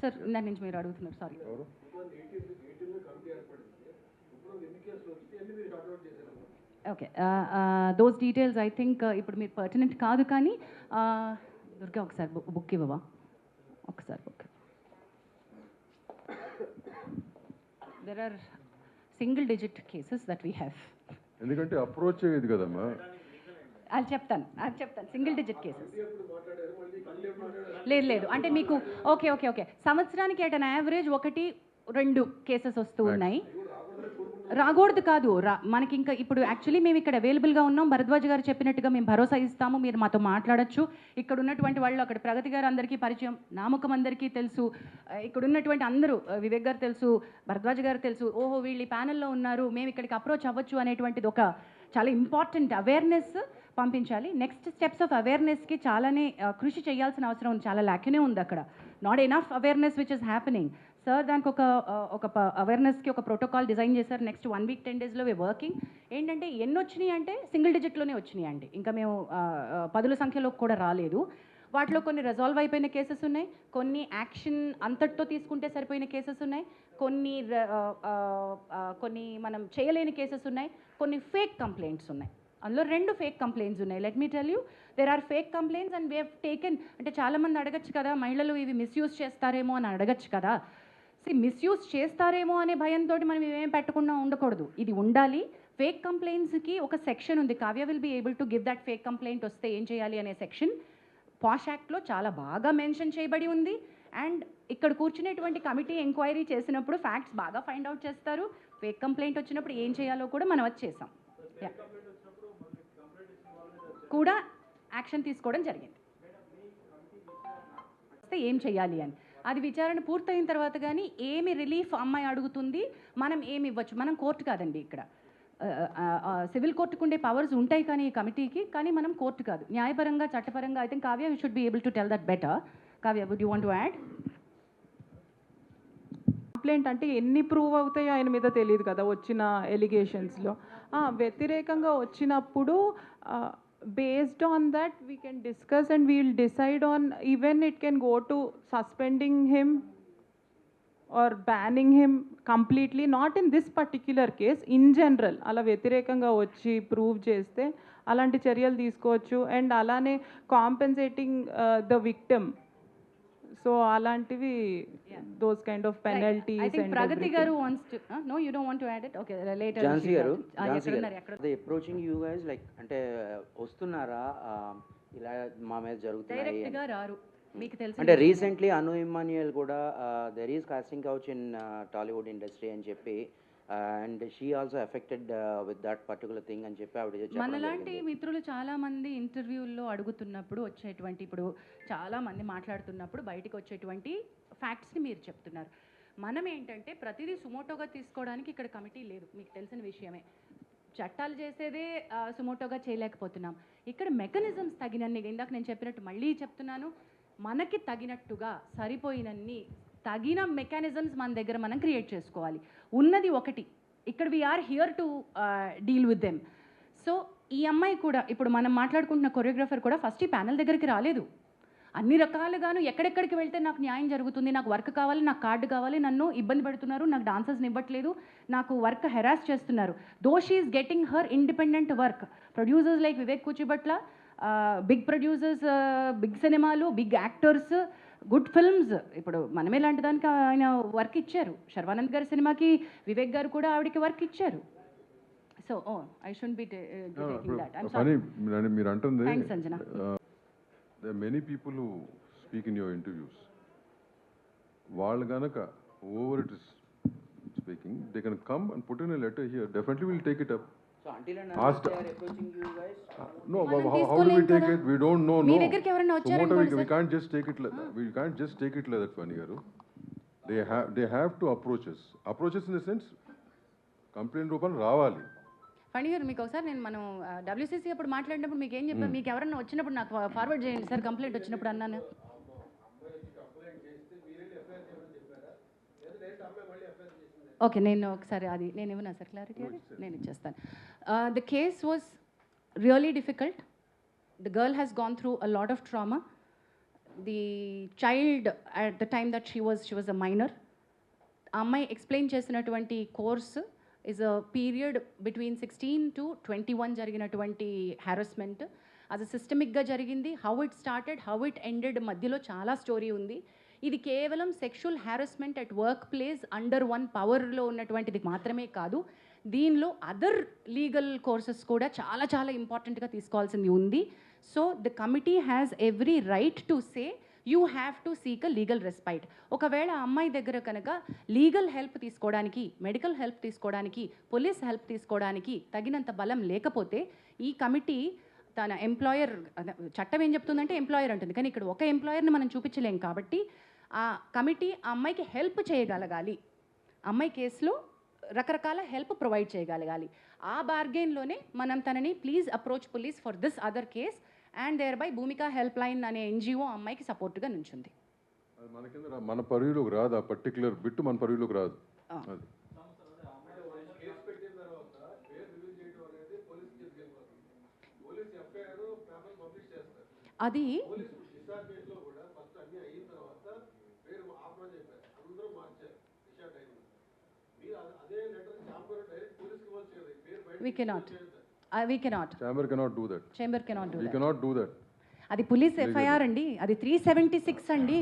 Sir ఇందాక నుంచి మీరు అడుగుతున్నారు sorry. Okay. Those details I think ఇప్పుడు మీరు పర్టనెంట్ కాదు కానీ దుర్గా ఒకసారి బుక్ ఇవ్వవా? ఒకసారి book there are single digit cases that we have ఎందుకంటే అప్రోచ్ ఇది కదమ్మా? అది చెప్తాను అది చెప్తాను సింగిల్ డిజిట్ కేసెస్ లేదు లేదు. అంటే మీకు ఓకే ఓకే ఓకే. సంవత్సరానికి అట్ అన్ యావరేజ్ ఒకటి రెండు కేసెస్ వస్తూ ఉన్నాయి. రాకూడదు కాదు. రా మనకి ఇంకా ఇప్పుడు యాక్చువల్లీ మేము ఇక్కడ అవైలబుల్గా ఉన్నాం. భరద్వాజ్ గారు చెప్పినట్టుగా మేము భరోసా ఇస్తాము. మీరు మాతో మాట్లాడొచ్చు. ఇక్కడ ఉన్నటువంటి వాళ్ళు అక్కడ ప్రగతి గారు అందరికీ పరిచయం నామకం అందరికీ తెలుసు. ఇక్కడ ఉన్నటువంటి అందరూ వివేక్ గారు తెలుసు భరద్వాజ్ గారు తెలుసు. ఓహో వీళ్ళు ఈ ప్యానెల్లో ఉన్నారు. మేము ఇక్కడికి అప్రోచ్ అవ్వచ్చు అనేటువంటిది ఒక చాలా ఇంపార్టెంట్ అవేర్నెస్ పంపించాలి. నెక్స్ట్ స్టెప్స్ ఆఫ్ అవేర్నెస్కి చాలానే కృషి చేయాల్సిన అవసరం ఉంది. చాలా ల్యాక్యునే ఉంది అక్కడ. Not enough awareness which is happening sir దానికి ఒక ఒక అవేర్నెస్కి ఒక ప్రోటోకాల్ డిజైన్ చేశారు. నెక్స్ట్ వన్ వీక్ టెన్ డేస్లో వే వర్కింగ్ ఏంటంటే ఎన్ని వచ్చినాయి అంటే సింగిల్ డిజిట్లోనే వచ్చినాయి అండి. ఇంకా మేము పదుల సంఖ్యలో కూడా రాలేదు. వాటిలో కొన్ని రెజాల్వ్ అయిపోయిన కేసెస్ ఉన్నాయి. కొన్ని యాక్షన్ అంతటితో తీసుకుంటే సరిపోయిన కేసెస్ ఉన్నాయి. కొన్ని కొన్ని మనం చేయలేని కేసెస్ ఉన్నాయి. కొన్ని ఫేక్ కంప్లైంట్స్ ఉన్నాయి. అందులో రెండు ఫేక్ కంప్లైంట్స్ ఉన్నాయి. Let me tell you there are fake complaints and we taken అంటే చాలామంది అడగచ్చు కదా మహిళలు ఇవి మిస్యూజ్ చేస్తారేమో అని అడగచ్చు కదా. సి మిస్యూజ్ చేస్తారేమో అనే భయంతో మనం ఇవేం పెట్టకుండా ఉండకూడదు. ఇది ఉండాలి. ఫేక్ కంప్లైంట్స్కి ఒక సెక్షన్ ఉంది. Kavya will be able to give that fake complaint వస్తే ఏం చేయాలి అనే సెక్షన్ పాష్ యాక్ట్లో చాలా బాగా మెన్షన్ చేయబడి ఉంది. అండ్ ఇక్కడ కూర్చునేటువంటి కమిటీ ఎంక్వైరీ చేసినప్పుడు ఫ్యాక్ట్స్ బాగా ఫైండ్ అవుట్ చేస్తారు. ఫేక్ కంప్లైంట్ వచ్చినప్పుడు ఏం చేయాలో కూడా మనం వచ్చేసాం యా కూడా యాక్షన్ తీసుకోవడం జరిగింది. వస్తే ఏం చేయాలి అని. అది విచారణ పూర్తయిన తర్వాత కానీ ఏమి రిలీఫ్ అమ్మాయి అడుగుతుంది మనం ఏమి ఇవ్వచ్చు? మనం కోర్టు కాదండి ఇక్కడ. సివిల్ కోర్టుకు ఉండే పవర్స్ ఉంటాయి కానీ ఈ కమిటీకి కానీ మనం కోర్టు కాదు. న్యాయపరంగా చట్టపరంగా I think Kavya you should be able to tell that better Kavya would you want to add complaint అంటే ఎన్ని ప్రూవ్ అవుతాయో ఆయన మీద తెలియదు కదా వచ్చిన ఎలిగేషన్స్లో వ్యతిరేకంగా వచ్చినప్పుడు based on that we can discuss and we'll decide on even it can go to suspending him or banning him completely not in this particular case in general అలా వ్యతిరేకంగా వచ్చి ప్రూవ్ చేస్తే అలాంటి చర్యలు తీసుకోవచ్చు. అండ్ అలానే కాంపెన్సేటింగ్ ద విక్టమ్ సో అలాంటివి those kind of I penalties think Pragati గారు wants to know you don't want to add it okay later Jhansi గారు ఎక్కడ గారు ఎక్కడ? అదే అప్రోచింగ్ యూ గైస్ లైక్ అంటే వస్తున్నారా? ఇలా మా మీద జరుగుతున్నాయి డైరెక్ట్. గా రారు. మీకు తెలిసి అంటే రీసెంట్లీ అను ఇమాన్యుయల్ కూడా there is casting couch in Tollywood industry అని చెప్పి and she also affected with that particular thing అని చెప్పి ఆవిడ మనలాంటి. మిత్రులు చాలా మంది ఇంటర్వ్యూల్లో అడుగుతున్నప్పుడు వచ్చేటువంటి ఇప్పుడు చాలా మంది మాట్లాడుతున్నప్పుడు బయటికి వచ్చేటువంటి ఫ్యాక్ట్స్ని మీరు చెప్తున్నారు. మనం ఏంటంటే ప్రతిదీ సుమోటోగా తీసుకోవడానికి ఇక్కడ కమిటీ లేదు. మీకు తెలిసిన విషయమే. చట్టాలు చేసేదే సుమోటోగా చేయలేకపోతున్నాం. ఇక్కడ మెకానిజమ్స్ తగినన్ని ఇందాక నేను చెప్పినట్టు మళ్ళీ చెప్తున్నాను. మనకి తగినట్టుగా సరిపోయినన్ని తగిన మెకానిజమ్స్ మన దగ్గర మనం క్రియేట్ చేసుకోవాలి. ఉన్నది ఒకటి. ఇక్కడ we're here to deal with them so ఈ అమ్మాయి కూడా ఇప్పుడు మనం మాట్లాడుకుంటున్న కొరియోగ్రాఫర్ కూడా ఫస్ట్ ఈ ప్యానల్ దగ్గరికి రాలేదు. అన్ని రకాలుగాను ఎక్కడెక్కడికి వెళ్తే నాకు న్యాయం జరుగుతుంది నాకు వర్క్ కావాలి నాకు కార్డు కావాలి నన్ను ఇబ్బంది పెడుతున్నారు నాకు డాన్సర్స్ని ఇవ్వట్లేదు నాకు వర్క్ హెరాస్ చేస్తున్నారు. Though she's getting her independent work producers like Vivek Kuchibhotla big producers big సినిమాలు బిగ్ యాక్టర్స్ గుడ్ ఫిల్మ్స్. ఇప్పుడు మనమే లాంటి దానికి ఆయన వర్క్ ఇచ్చారు. శర్వానంద్ గారి సినిమాకి వివేక్ గారు కూడా ఆవిడకి వర్క్ ఇచ్చారు. So oh I should be మీరు అంటుంది many people speak in your interviews వాళ్ళు గనక over it speaking they can come and put in a letter here definitely will take it up ఎవరైనా వచ్చారు just take it just take it like that they have to approaches approaches in complaint రూపం రావాలి. ఫణి గారు మీకు ఒకసారి నేను మనం WCC అప్పుడు మాట్లాడినప్పుడు మీకు ఏం చెప్పాను మీకు ఎవరైనా వచ్చినప్పుడు నాకు ఫార్వర్డ్ చేయండి సార్ కంప్లైంట్ వచ్చినప్పుడు అన్నాను. ఓకే నేను ఒకసారి అది నేను ఇవ్వనా సార్? క్లారిటీ అది? నేను ఇచ్చేస్తాను. The case was really difficult the girl has gone through a lot of trauma the child at the time that she was she was a minor ఆ అమ్మాయి ఎక్స్ప్లెయిన్ చేసినటువంటి course is a period between sixteen to twenty one జరిగినటువంటి harassment అది సిస్టమిక్గా జరిగింది. How it started how it ended మధ్యలో చాలా story ఉంది. ఇది కేవలం sexual harassment at workplace under one పవర్లో ఉన్నటువంటిది మాత్రమే కాదు దీనిలో అదర్ లీగల్ కోర్సెస్ కూడా చాలా చాలా ఇంపార్టెంట్గా తీసుకోవాల్సింది ఉంది. So the committee has every right to say you have to seek a legal respite ఒకవేళ ఆ అమ్మాయి దగ్గర కనుక లీగల్ హెల్ప్ తీసుకోవడానికి మెడికల్ హెల్ప్ తీసుకోవడానికి పోలీస్ హెల్ప్ తీసుకోవడానికి తగినంత బలం లేకపోతే ఈ కమిటీ తన ఎంప్లాయర్ చట్టం ఏం చెప్తుందంటే ఎంప్లాయర్ అంటుంది. కానీ ఇక్కడ ఒక ఎంప్లాయర్ని మనం చూపించలేం కాబట్టి ఆ కమిటీ ఆ అమ్మాయికి హెల్ప్ చేయగలగాలి. అమ్మాయి కేసులో రకరకాల హెల్ప్ ప్రొవైడ్ చేయగలగాలి. ఆ బార్గెన్లోనే మనం తనని please approach police for this other case and thereby Bhumika helpline అనే ఎన్జిఓ అమ్మాయికి సపోర్ట్గా నుంచుంది. మన పరిధిలోకి రాదు. ఆ పర్టికులర్ బిట్ మన పరిధిలోకి రాదు. అది అది we cannot we cannot chamber cannot do that chamber cannot do we cannot do that అది పోలీస్ ఎఫ్ఐఆర్ అండి. అది త్రీ సెవెంటీ సిక్స్ అండి.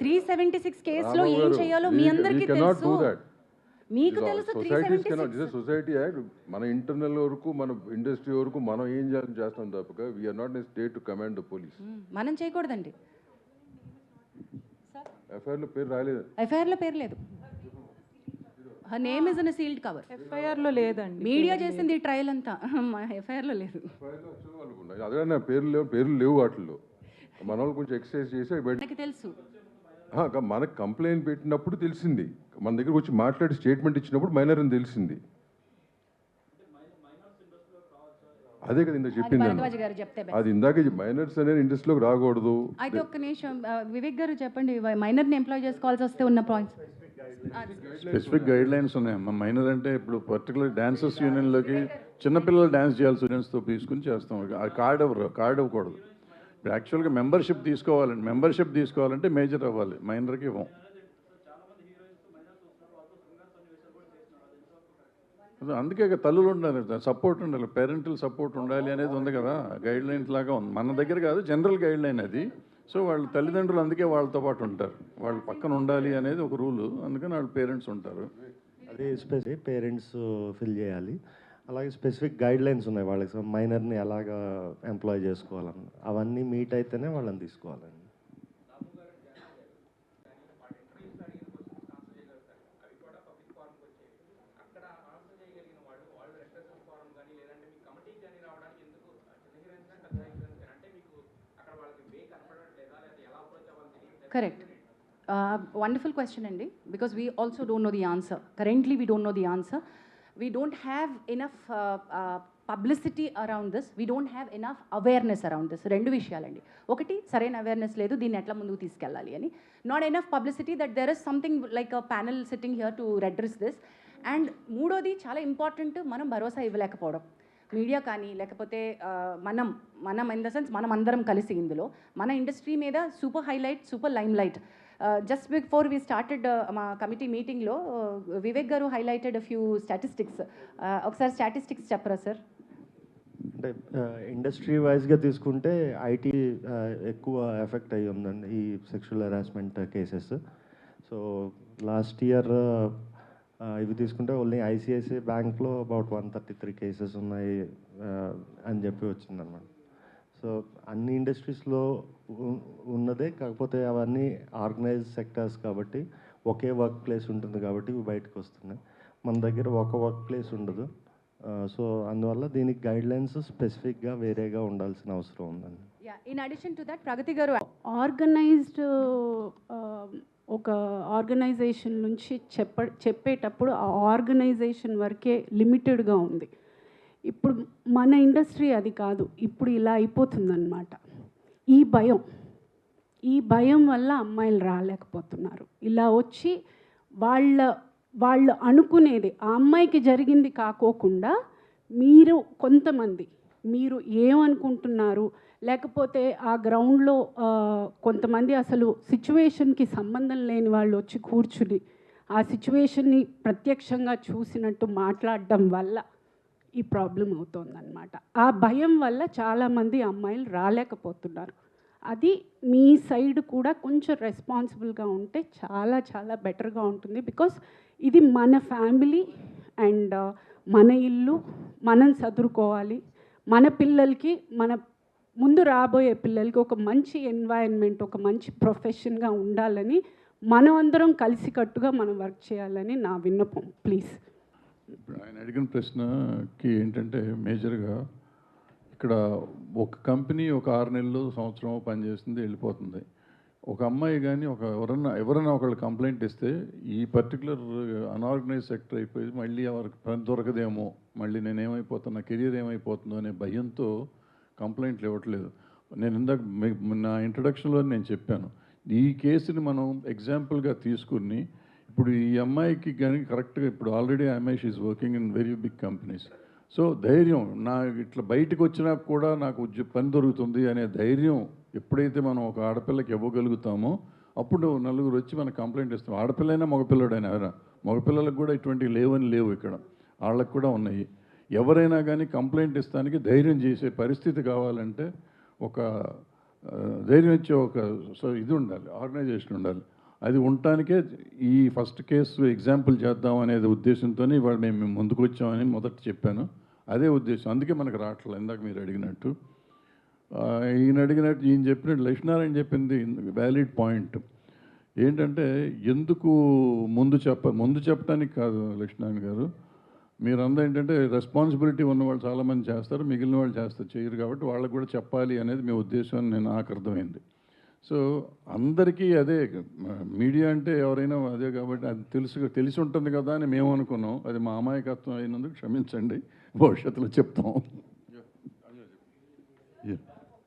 త్రీ సెవెంటీ సిక్స్ కేసులో ఏం చేయాలో మీ అందరికీ తెలుసు. మీకు తెలుసు సొసైటీస్ సొసైటీ యాక్ట్. మన ఇంటర్నల్ వరకు మన ఇండస్ట్రీ వరకు మనం ఏం చేయాలని చేస్తాం తప్పక. We're not in state to command the police మనం చేయకూడదండి. ఎఫ్ఐఆర్లో పేరు రాలేదు. ఎఫ్ఐఆర్లో పేరు లేదు. Her name is in sealed cover ఎఫ్ఐఆర్లో లేదండి. మీడియా చేసింది ఈ ట్రయల్ అంతా. మా ఎఫ్ఐఆర్లో లేదు. అదే నా పేర్లు లేవు పేర్లు లేవు వాటిల్లో. మన వాళ్ళు కొంచెం ఎక్సర్సైజ్ చేసి బయట మనకి తెలుసు. మనకు కంప్లైంట్ పెట్టినప్పుడు తెలిసింది. మన దగ్గరకు వచ్చి మాట్లాడి స్టేట్మెంట్ ఇచ్చినప్పుడు మైనర్ అని తెలిసింది. అదే కదా ఇందాక చెప్పింది. అది ఇందాక మైనర్స్ అనేది ఇండస్ట్రీలోకి రాకూడదు. అయితే ఒక్క నిమిషం వివేక్ గారు చెప్పండి మైనర్ని ఎంప్లాయ్ చేసుకోవాల్సి వస్తే ఉన్న పాయింట్స్ స్పెసిఫిక్ గైడ్ లైన్స్ ఉన్నాయి మా మైనర్ అంటే ఇప్పుడు పర్టికులర్ డాన్సర్స్ యూనియన్లోకి చిన్నపిల్లలు డాన్స్ చేయాలి స్టూడెంట్స్తో తీసుకుని చేస్తాం. కార్డ్ ఇవ్వరు కార్డ్ ఇవ్వకూడదు. యాక్చువల్గా మెంబర్షిప్ తీసుకోవాలండి. మెంబర్షిప్ తీసుకోవాలంటే మేజర్ అవ్వాలి. మైనర్కి ఇవ్వం. అందుకే తల్లులు ఉండాలి. సపోర్ట్ ఉండాలి. పేరెంటల్ సపోర్ట్ ఉండాలి అనేది ఉంది కదా. గైడ్ లైన్స్ లాగా ఉంది. మన దగ్గర కాదు జనరల్ గైడ్ లైన్ అది. సో వాళ్ళ తల్లిదండ్రులు అందుకే వాళ్ళతో పాటు ఉంటారు. వాళ్ళు పక్కన ఉండాలి అనేది ఒక రూలు. అందుకని వాళ్ళ పేరెంట్స్ ఉంటారు. అదే స్పెసిఫిక్ పేరెంట్స్ ఫిల్ చేయాలి. అలాగే స్పెసిఫిక్ గైడ్ లైన్స్ ఉన్నాయి వాళ్ళకి. మైనర్ని ఎలాగా ఎంప్లాయ్ చేసుకోవాలని. అవన్నీ మీట్ అయితేనే వాళ్ళని తీసుకోవాలండి కరెక్ట్ వండర్ఫుల్ క్వశ్చన్ అండి because we also don't know the answer currently we don't know the answer we don't have enough publicity around this we don't have enough awareness around this రెండు విషయాలండి. ఒకటి సరైన awareness లేదు. దీన్ని ఎట్లా ముందుకు తీసుకెళ్ళాలి అని. Not enough publicity that there is something like a panel sitting here to redress this and మూడోది చాలా ఇంపార్టెంట్ మనం భరోసా ఇవ్వలేకపోవడం. మీడియా కానీ లేకపోతే uh, మనం మనం ఇన్ ద సెన్స్ మనం అందరం కలిసి ఇందులో మన ఇండస్ట్రీ మీద super highlight super limelight just before we started మా కమిటీ మీటింగ్లో వివేక్ గారు హైలైటెడ్ ఫ్యూ స్టాటిస్టిక్స్ ఒకసారి స్టాటిస్టిక్స్ చెప్పరా సార్ అంటే uh, ఇండస్ట్రీ వైజ్గా తీసుకుంటే ఐటీ uh, ఎక్కువ ఎఫెక్ట్ అయ్యి ఉందండి ఈ sexual harassment cases so last year ఇవి తీసుకుంటే ఓన్లీ ఐసిఐసిఐ బ్యాంక్లో about one thirty three cases ఉన్నాయి uh, అని చెప్పి వచ్చిందనమాట సో అన్ని ఇండస్ట్రీస్లో ఉన్నదే కాకపోతే అవన్నీ ఆర్గనైజ్ సెక్టర్స్ కాబట్టి ఒకే వర్క్ ప్లేస్ ఉంటుంది కాబట్టి ఇవి బయటకు వస్తున్నాయి. మన దగ్గర ఒక వర్క్ ప్లేస్ ఉండదు. సో అందువల్ల దీనికి గైడ్ లైన్స్ స్పెసిఫిక్గా వేరేగా ఉండాల్సిన అవసరం ఉందండి. In addition to that Pragati గారు ఆర్గనైజ్డ్ ఒక ఆర్గనైజేషన్ నుంచి చెప్ప చెప్పేటప్పుడు ఆ ఆర్గనైజేషన్ వరకే లిమిటెడ్గా ఉంది. ఇప్పుడు మన ఇండస్ట్రీ అది కాదు. ఇప్పుడు ఇలా అయిపోతుందన్నమాట. ఈ భయం ఈ భయం వల్ల అమ్మాయిలు రాలేకపోతున్నారు. ఇలా వచ్చి వాళ్ళ వాళ్ళు అనుకునేది ఆ అమ్మాయికి జరిగింది కాకోకుండా మీరు కొంతమంది మీరు ఏమనుకుంటున్నారు? లేకపోతే ఆ గ్రౌండ్లో కొంతమంది అసలు సిచ్యువేషన్కి సంబంధం లేని వాళ్ళు వచ్చి కూర్చుని ఆ సిచ్యువేషన్ని ప్రత్యక్షంగా చూసినట్టు మాట్లాడడం వల్ల ఈ ప్రాబ్లం అవుతుందన్నమాట. ఆ భయం వల్ల చాలామంది అమ్మాయిలు రాలేకపోతున్నారు. అది మీ సైడ్ కూడా కొంచెం రెస్పాన్సిబుల్గా ఉంటే చాలా చాలా బెటర్గా ఉంటుంది. బికాస్ ఇది మన ఫ్యామిలీ అండ్ మన ఇల్లు మనం చదువుకోవాలి మన పిల్లలకి మన ముందు రాబోయే పిల్లలకి ఒక మంచి ఎన్వైరన్మెంట్ ఒక మంచి ప్రొఫెషన్గా ఉండాలని మనం అందరం కలిసికట్టుగా మనం వర్క్ చేయాలని నా విన్నపం. ప్లీజ్ ఇప్పుడు ఆయన అడిగిన ప్రశ్నకి ఏంటంటే మేజర్గా ఇక్కడ ఒక కంపెనీ ఒక ఆరు నెలలు సంవత్సరం పనిచేస్తుంది వెళ్ళిపోతుంది. ఒక అమ్మాయి కానీ ఒక ఎవరన్నా ఎవరైనా ఒకళ్ళు కంప్లైంట్ ఇస్తే ఈ పర్టికులర్ అనార్గనైజ్ సెక్టర్ అయిపోయి మళ్ళీ ఎవరికి పని దొరకదేమో మళ్ళీ నేను ఏమైపోతున్నా కెరీర్ ఏమైపోతుందో అనే భయంతో కంప్లైంట్లు ఇవ్వట్లేదు. నేను ఇందాక నా ఇంట్రడక్షన్లో నేను చెప్పాను. ఈ కేసుని మనం ఎగ్జాంపుల్గా తీసుకుని ఇప్పుడు ఈ అమ్మాయికి కానీ కరెక్ట్గా ఇప్పుడు ఆల్రెడీ అమ్మాయి she's working in very big companies so ధైర్యం నా ఇట్లా బయటకు వచ్చినా కూడా నాకు పని దొరుకుతుంది అనే ధైర్యం ఎప్పుడైతే మనం ఒక ఆడపిల్లకి ఇవ్వగలుగుతామో అప్పుడు నలుగురు వచ్చి మనకు కంప్లైంట్ ఇస్తాం. ఆడపిల్లైనా మగపిల్లడైనా ఎవరైనా మగపిల్లలకు కూడా ఇటువంటివి లేవని లేవు ఇక్కడ. వాళ్ళకు కూడా ఉన్నాయి. ఎవరైనా కానీ కంప్లైంట్ ఇస్తానికి ధైర్యం చేసే పరిస్థితి కావాలంటే ఒక ధైర్యం ఇచ్చే ఒక సో ఇది ఉండాలి ఆర్గనైజేషన్ ఉండాలి. అది ఉండటానికే ఈ ఫస్ట్ కేసు ఎగ్జాంపుల్ చేద్దాం అనేది ఉద్దేశంతో ఇవాళ మేము ముందుకు వచ్చామని మొదట చెప్పాను. అదే ఉద్దేశం. అందుకే మనకు రావట్లేదు ఇందాక మీరు అడిగినట్టు. ఈయన అడిగినట్టు ఈయన చెప్పినట్టు లక్ష్మీనారాయణ చెప్పింది వ్యాలిడ్ పాయింట్. ఏంటంటే ఎందుకు ముందు చెప్ప ముందు చెప్పడానికి కాదు లక్ష్మీనారాయణ గారు. మీరందరూ ఏంటంటే రెస్పాన్సిబిలిటీ ఉన్న వాళ్ళు చాలామంది చేస్తారు మిగిలిన వాళ్ళు చేస్తారు చేయరు కాబట్టి వాళ్ళకు కూడా చెప్పాలి అనేది మీ ఉద్దేశం అని నేను నాకు అర్థమైంది. సో అందరికీ అదే మీడియా అంటే ఎవరైనా అదే కాబట్టి అది తెలుసు తెలిసి ఉంటుంది కదా అని మేము అనుకున్నాం అది మా అమాయకత్వం అయినందుకు క్షమించండి భవిష్యత్తులో చెప్తాం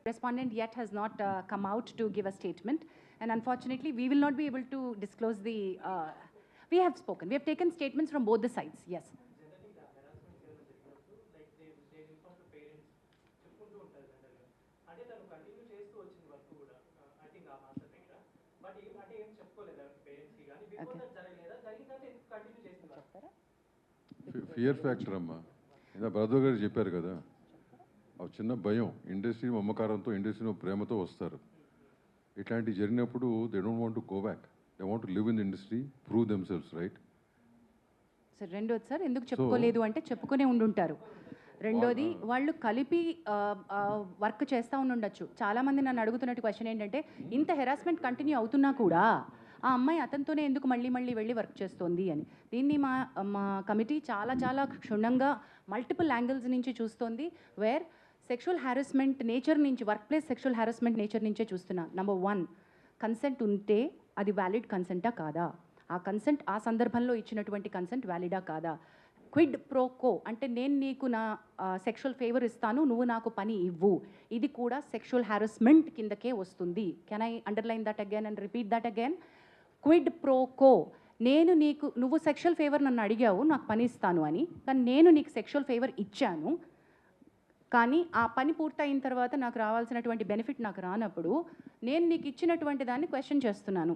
Respondent yet has not uh, come out to give a statement, and unfortunately, we will not be able to disclose the. Uh, we have spoken. We have taken statements from both the sides. Yes. Fear factor అమ్మా. ఇలా brother గారు చెప్పారు కదా. ఆ చిన్న భయం industry మమకారంతో ఇండస్ట్రీలో ప్రేమతో వస్తారు. ఇట్లాంటివి జరిగినప్పుడు they don't want to go back they want live in industry prove themselves right sir రెండోది సార్ ఎందుకు చెప్పుకోలేదు అంటే చెప్పుకునే ఉండుంటారు. రెండోది వాళ్ళు కలిపి వర్క్ చేస్తూ ఉండుండొచ్చు. చాలామంది నన్ను అడుగుతున్నట్టు క్వశ్చన్ ఏంటంటే ఇంత హెరాస్మెంట్ కంటిన్యూ అవుతున్నా కూడా ఆ అమ్మాయి అతనితోనే ఎందుకు మళ్ళీ మళ్ళీ వెళ్ళి వర్క్ చేస్తోంది? అని. దీన్ని మా మా కమిటీ చాలా చాలా క్షుణ్ణంగా మల్టిపుల్ యాంగిల్స్ నుంచి చూస్తోంది వేర్ సెక్షువల్ హారాస్మెంట్ నేచర్ నుంచి work place sexual harassment nature నుంచే చూస్తున్నా. నెంబర్ వన్ కన్సెంట్ ఉంటే అది వ్యాలిడ్ కన్సెంటా కాదా? ఆ కన్సెంట్ ఆ సందర్భంలో ఇచ్చినటువంటి కన్సెంట్ వ్యాలిడా కాదా? క్విడ్ ప్రోకో అంటే నేను నీకు నా సెక్షువల్ ఫేవర్ ఇస్తాను నువ్వు నాకు పని ఇవ్వు. ఇది కూడా సెక్షువల్ హారస్మెంట్ కిందకే వస్తుంది. Can I underline that again and repeat that again quid pro quo నేను నీకు నువ్వు సెక్షువల్ ఫేవర్ నన్ను అడిగావు నాకు పని ఇస్తాను అని. కానీ నేను నీకు సెక్షువల్ ఫేవర్ ఇచ్చాను. కానీ ఆ పని పూర్తయిన తర్వాత నాకు రావాల్సినటువంటి బెనిఫిట్ నాకు రానప్పుడు నేను నీకు ఇచ్చినటువంటి దాన్ని క్వశ్చన్ చేస్తున్నాను.